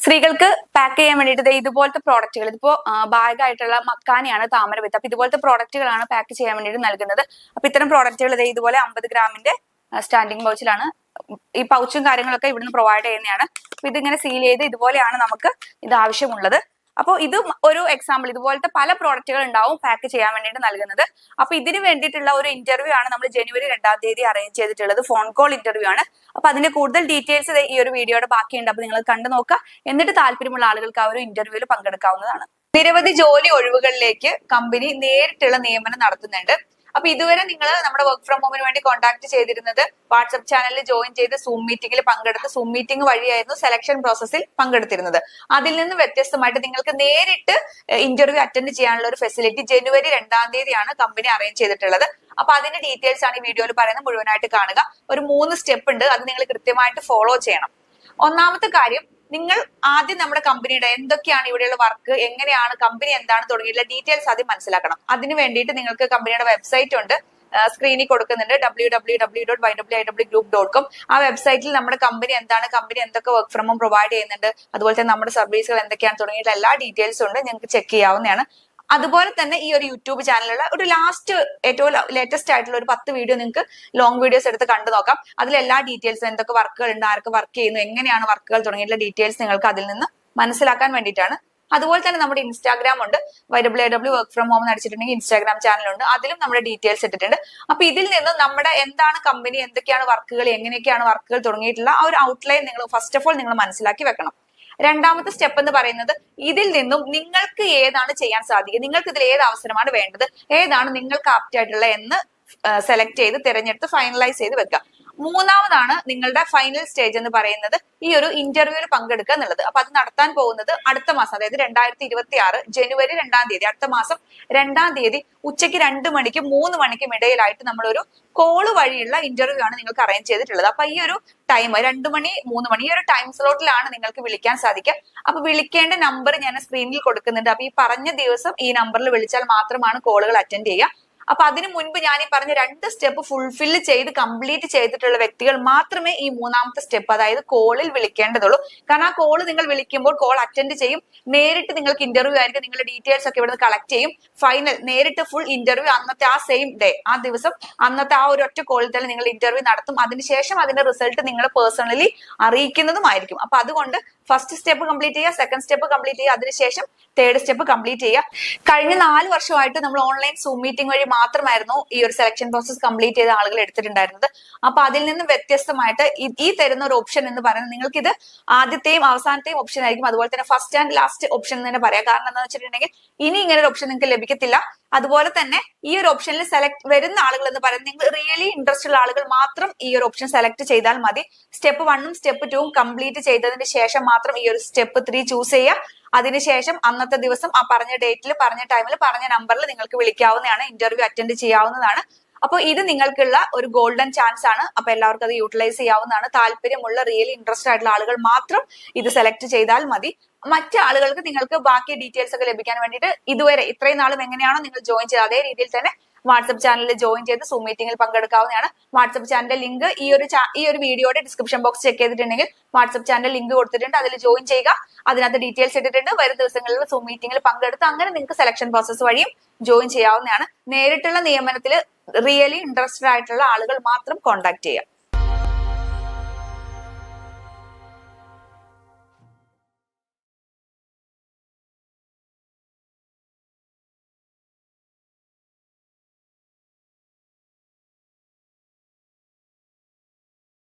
സ്ത്രീകൾക്ക് പാക്ക് ചെയ്യാൻ വേണ്ടിയിട്ട് ഇതുപോലത്തെ പ്രോഡക്റ്റുകൾ ഇതിപ്പോ ബാഗായിട്ടുള്ള മക്കാനിയാണ് താമര വിത്ത് അപ്പൊ ഇതുപോലത്തെ പ്രോഡക്റ്റുകളാണ് പാക്ക് ചെയ്യാൻ വേണ്ടിയിട്ട് നൽകുന്നത്. അപ്പൊ ഇത്തരം പ്രോഡക്റ്റുകൾ ഇതുപോലെ അമ്പത് ഗ്രാമിന്റെ സ്റ്റാൻഡിങ് പൗച്ചിലാണ് ഈ പൗച്ചും കാര്യങ്ങളൊക്കെ ഇവിടുന്ന് പ്രൊവൈഡ് ചെയ്യുന്നതാണ്. അപ്പൊ ഇതിങ്ങനെ സീൽ ചെയ്ത് ഇതുപോലെയാണ് നമുക്ക് ഇത് ആവശ്യമുള്ളത്. അപ്പോൾ ഇത് ഒരു എക്സാമ്പിൾ ഇതുപോലത്തെ പല പ്രോഡക്റ്റുകൾ ഉണ്ടാവും പാക്ക് ചെയ്യാൻ വേണ്ടിട്ട് നൽകുന്നത്. അപ്പൊ ഇതിന് വേണ്ടിയിട്ടുള്ള ഒരു ഇന്റർവ്യൂ ആണ് നമ്മൾ ജനുവരി രണ്ടാം തീയതി അറേഞ്ച് ചെയ്തിട്ടുള്ളത് ഫോൺ കോൾ ഇന്റർവ്യൂ ആണ്. അപ്പൊ അതിന്റെ കൂടുതൽ ഡീറ്റെയിൽസ് ഈ ഒരു വീഡിയോയുടെ ബാക്കിയുണ്ട്. അപ്പൊ നിങ്ങൾ കണ്ടു നോക്കുക. എന്നിട്ട് താല്പര്യമുള്ള ആളുകൾക്ക് ആ ഒരു ഇന്റർവ്യൂവിൽ പങ്കെടുക്കാവുന്നതാണ്. നിരവധി ജോലി ഒഴിവുകളിലേക്ക് കമ്പനി നേരിട്ടുള്ള നിയമനം നടത്തുന്നുണ്ട്. അപ്പൊ ഇതുവരെ നിങ്ങൾ നമ്മുടെ വർക്ക് ഫ്രം ഹോമിന് വേണ്ടി കോൺടാക്ട് ചെയ്തിരുന്നത് വാട്സ്ആപ്പ് ചാനലിൽ ജോയിൻ ചെയ്ത് സൂം മീറ്റിംഗിൽ പങ്കെടുത്ത് സൂം മീറ്റിംഗ് വഴിയായിരുന്നു സെലക്ഷൻ പ്രോസസ്സിൽ പങ്കെടുത്തിരുന്നത്. അതിൽ നിന്ന് വ്യത്യസ്തമായിട്ട് നിങ്ങൾക്ക് നേരിട്ട് ഇന്റർവ്യൂ അറ്റൻഡ് ചെയ്യാനുള്ള ഒരു ഫെസിലിറ്റി ജനുവരി രണ്ടാം തീയതിയാണ് കമ്പനി അറേഞ്ച് ചെയ്തിട്ടുള്ളത്. അപ്പൊ അതിന്റെ ഡീറ്റെയിൽസ് ആണ് ഈ വീഡിയോയിൽ പറയുന്നത് മുഴുവനായിട്ട് കാണുക. ഒരു മൂന്ന് സ്റ്റെപ്പ് ഉണ്ട് അത് നിങ്ങൾ കൃത്യമായിട്ട് ഫോളോ ചെയ്യണം. ഒന്നാമത്തെ കാര്യം നിങ്ങൾ ആദ്യം നമ്മുടെ കമ്പനിയുടെ എന്തൊക്കെയാണ് ഇവിടെയുള്ള വർക്ക് എങ്ങനെയാണ് കമ്പനി എന്താണ് തുടങ്ങിയിട്ടുള്ള ഡീറ്റെയിൽസ് ആദ്യം മനസ്സിലാക്കണം. അതിന് വേണ്ടിയിട്ട് നിങ്ങൾക്ക് കമ്പനിയുടെ വെബ്സൈറ്റ് ഉണ്ട്. സ്ക്രീനിൽ കൊടുക്കുന്നുണ്ട് W W W dot Y W I W group dot com ആ വെബ്സൈറ്റിൽ നമ്മുടെ കമ്പനി എന്താണ് കമ്പനി എന്തൊക്കെ വർക്ക് ഫ്രം ഹോം പ്രൊവൈഡ് ചെയ്യുന്നുണ്ട്. അതുപോലെ തന്നെ നമ്മുടെ സർവീസുകൾ എന്തൊക്കെയാണ് തുടങ്ങിയിട്ടുള്ള എല്ലാ ഡീറ്റെയിൽസും ഉണ്ട്. നിങ്ങൾക്ക് ചെക്ക് ചെയ്യാവുന്നതാണ്. അതുപോലെ തന്നെ ഈ ഒരു യൂട്യൂബ് ചാനലിലുള്ള ഒരു ലാസ്റ്റ് ഏറ്റവും ലേറ്റസ്റ്റ് ആയിട്ടുള്ള ഒരു പത്ത് വീഡിയോ നിങ്ങൾക്ക് ലോങ് വീഡിയോസ് എടുത്ത് കണ്ടു നോക്കാം. അതിൽ എല്ലാ ഡീറ്റെയിൽസും എന്തൊക്കെ വർക്കുകൾ ഉണ്ട് ആർക്ക് വർക്ക് ചെയ്യുന്നു എങ്ങനെയാണ് വർക്കുകൾ തുടങ്ങിയിട്ടുള്ള ഡീറ്റെയിൽസ് നിങ്ങൾക്ക് അതിൽ നിന്ന് മനസ്സിലാക്കാൻ വേണ്ടിയിട്ടാണ്. അതുപോലെ തന്നെ നമ്മുടെ ഇൻസ്റ്റാഗ്രാം ഉണ്ട്. Y W W work from home എന്ന് അടിച്ചിട്ടുണ്ടെങ്കിൽ ഇൻസ്റ്റാഗ്രാം ചാനലുണ്ട് അതിലും നമ്മുടെ ഡീറ്റെയിൽസ് ഇട്ടിട്ടുണ്ട്. അപ്പൊ ഇതിൽ നിന്ന് നമ്മുടെ എന്താണ് കമ്പനി എന്തൊക്കെയാണ് വർക്കുകൾ എങ്ങനെയൊക്കെയാണ് വർക്കുകൾ തുടങ്ങിയിട്ടുള്ള ആ ഒരു ഔട്ട്ലൈൻ നിങ്ങൾ ഫസ്റ്റ് ഓഫ് ഓൾ നിങ്ങൾ മനസ്സിലാക്കി വെക്കണം. രണ്ടാമത്തെ സ്റ്റെപ്പ് എന്ന് പറയുന്നത് ഇതിൽ നിന്നും നിങ്ങൾക്ക് ഏതാണ് ചെയ്യാൻ സാധിക്കുക? നിങ്ങൾക്ക് ഇതിൽ ഏത് അവസരമാണ് വേണ്ടത്? ഏതാണ് നിങ്ങൾക്ക് ആപ്റ്റ് ആയിട്ടുള്ള എന്ന് സെലക്ട് ചെയ്ത് തിരഞ്ഞെടുത്ത് ഫൈനലൈസ് ചെയ്ത് വെക്കുക. മൂന്നാമതാണ് നിങ്ങളുടെ ഫൈനൽ സ്റ്റേജ് എന്ന് പറയുന്നത് ഈ ഒരു ഇന്റർവ്യൂവിൽ പങ്കെടുക്കുക എന്നുള്ളത്. അപ്പൊ അത് നടത്താൻ പോകുന്നത് അടുത്ത മാസം അതായത് രണ്ടായിരത്തി ഇരുപത്തി ആറ് ജനുവരി രണ്ടാം തീയതി. അടുത്ത മാസം രണ്ടാം തീയതി ഉച്ചയ്ക്ക് രണ്ട് മണിക്കും മൂന്ന് മണിക്കും ഇടയിലായിട്ട് നമ്മളൊരു കോൾ വഴിയുള്ള ഇന്റർവ്യൂ ആണ് നിങ്ങൾക്ക് അറേഞ്ച് ചെയ്തിട്ടുള്ളത്. അപ്പൊ ഈ ഒരു ടൈം രണ്ട് മണി മൂന്ന് മണി ഈ ഒരു ടൈം സ്ലോട്ടിലാണ് നിങ്ങൾക്ക് വിളിക്കാൻ സാധിക്കുക. അപ്പൊ വിളിക്കേണ്ട നമ്പർ ഞാൻ സ്ക്രീനിൽ കൊടുക്കുന്നുണ്ട്. അപ്പൊ ഈ പറഞ്ഞ ദിവസം ഈ നമ്പറിൽ വിളിച്ചാൽ മാത്രമാണ് കോളുകൾ അറ്റൻഡ് ചെയ്യുക. അപ്പൊ അതിനു മുൻപ് ഞാൻ ഈ പറഞ്ഞ രണ്ട് സ്റ്റെപ്പ് ഫുൾഫിൽ ചെയ്ത് കംപ്ലീറ്റ് ചെയ്തിട്ടുള്ള വ്യക്തികൾ മാത്രമേ ഈ മൂന്നാമത്തെ സ്റ്റെപ്പ് അതായത് കോളിൽ വിളിക്കേണ്ടതുള്ളൂ. കാരണം ആ കോൾ നിങ്ങൾ വിളിക്കുമ്പോൾ കോൾ അറ്റൻഡ് ചെയ്യും. നേരിട്ട് നിങ്ങൾക്ക് ഇന്റർവ്യൂ ആയിരിക്കും. നിങ്ങളുടെ ഡീറ്റെയിൽസ് ഒക്കെ ഇവിടുന്ന് കളക്ട് ചെയ്യും. ഫൈനൽ നേരിട്ട് ഫുൾ ഇന്റർവ്യൂ അന്നത്തെ ആ സെയിം ഡേ ആ ദിവസം അന്നത്തെ ആ ഒരു ഒറ്റ കോളിൽ തന്നെ നിങ്ങൾ ഇന്റർവ്യൂ നടത്തും. അതിനുശേഷം അതിന്റെ റിസൾട്ട് നിങ്ങൾ പേഴ്സണലി അറിയിക്കുന്നതുമായിരിക്കും. അപ്പൊ അതുകൊണ്ട് ഫസ്റ്റ് സ്റ്റെപ്പ് കംപ്ലീറ്റ് ചെയ്യുക സെക്കൻഡ് സ്റ്റെപ്പ് കംപ്ലീറ്റ് ചെയ്യുക അതിനുശേഷം തേർഡ് സ്റ്റെപ്പ് കംപ്ലീറ്റ് ചെയ്യുക. കഴിഞ്ഞ നാല് വർഷമായിട്ട് നമ്മൾ ഓൺലൈൻ സൂം മീറ്റിംഗ് വഴി മാത്രമായിരുന്നു ഈ ഒരു സെലക്ഷൻ പ്രോസസ് കംപ്ലീറ്റ് ചെയ്ത ആളുകൾ എടുത്തിട്ടുണ്ടായിരുന്നത്. അപ്പൊ അതിൽ നിന്നും വ്യത്യസ്തമായിട്ട് ഈ തരുന്ന ഒരു ഓപ്ഷൻ എന്ന് പറയുന്നത് നിങ്ങൾക്ക് ഇത് ആദ്യത്തെയും അവസാനത്തെയും ഓപ്ഷൻ ആയിരിക്കും. അതുപോലെ തന്നെ ഫസ്റ്റ് ആൻഡ് ലാസ്റ്റ് ഓപ്ഷൻ എന്ന് തന്നെ പറയാം. കാരണം എന്താണെന്ന് വെച്ചിട്ടുണ്ടെങ്കിൽ ഇനി ഇങ്ങനെ ഒരു ഓപ്ഷൻ നിങ്ങൾക്ക് ലഭിക്കത്തില്ല. അതുപോലെ തന്നെ ഈ ഒരു ഓപ്ഷനിൽ സെലക്ട് വരുന്ന ആളുകൾ എന്ന് പറയുന്നത് നിങ്ങൾ റിയലി ഇൻട്രസ്റ്റ് ഉള്ള ആളുകൾ മാത്രം ഈ ഒരു ഓപ്ഷൻ സെലക്ട് ചെയ്താൽ മതി. സ്റ്റെപ്പ് വണ്ണും സ്റ്റെപ്പ് ടൂവും കംപ്ലീറ്റ് ചെയ്തതിന് ശേഷം ഈ ഒരു സ്റ്റെപ്പ് ത്രീ ചൂസ് ചെയ്യുക അതിനുശേഷം അന്നത്തെ ദിവസം ആ പറഞ്ഞ ഡേറ്റിൽ പറഞ്ഞ ടൈമിൽ പറഞ്ഞ നമ്പറിൽ നിങ്ങൾക്ക് വിളിക്കാവുന്നതാണ് ഇന്റർവ്യൂ അറ്റൻഡ് ചെയ്യാവുന്നതാണ്. അപ്പൊ ഇത് നിങ്ങൾക്കുള്ള ഒരു ഗോൾഡൻ ചാൻസ് ആണ്. അപ്പൊ എല്ലാവർക്കും അത് യൂട്ടിലൈസ് ചെയ്യാവുന്നതാണ്. താല്പര്യമുള്ള റിയൽ ഇൻട്രസ്റ്റ് ആയിട്ടുള്ള ആളുകൾ മാത്രം ഇത് സെലക്ട് ചെയ്താൽ മതി. മറ്റ് ആളുകൾക്ക് നിങ്ങൾക്ക് ബാക്കി ഡീറ്റെയിൽസ് ഒക്കെ ലഭിക്കാൻ വേണ്ടിയിട്ട് ഇതുവരെ ഇത്രയും നാളും എങ്ങനെയാണോ നിങ്ങൾ ജോയിൻ ചെയ്ത് അതേ രീതിയിൽ തന്നെ വാട്സ്ആപ്പ് ചാനലിൽ ജോയിൻ ചെയ്ത് സൂം മീറ്റിംഗിൽ പങ്കെടുക്കാവുന്നതാണ്. വാട്സ്ആപ്പ് ചാനലിന്റെ ലിങ്ക് ഈ ഒരു ഈ ഒരു വീഡിയോയുടെ ഡിസ്ക്രിപ്ഷൻ ബോക്സ് ചെക്ക് ചെയ്തിട്ടുണ്ടെങ്കിൽ വാട്സ്ആപ്പ് ചാനൽ ലിങ്ക് കൊടുത്തിട്ടുണ്ട്. അതിൽ ജോയിൻ ചെയ്യുക. അതിനകത്ത് ഡീറ്റെയിൽസ് ഇട്ടിട്ടുണ്ട്. വരും ദിവസങ്ങളിൽ സൂം മീറ്റിംഗിൽ പങ്കെടുത്ത് അങ്ങനെ നിങ്ങൾക്ക് സെലക്ഷൻ പ്രോസസ് വഴിയും ജോയിൻ ചെയ്യാവുന്നതാണ്. നേരിട്ടുള്ള നിയമനത്തിൽ റിയലി ഇൻട്രസ്റ്റഡ് ആയിട്ടുള്ള ആളുകൾ മാത്രം കോൺടാക്ട് ചെയ്യുക.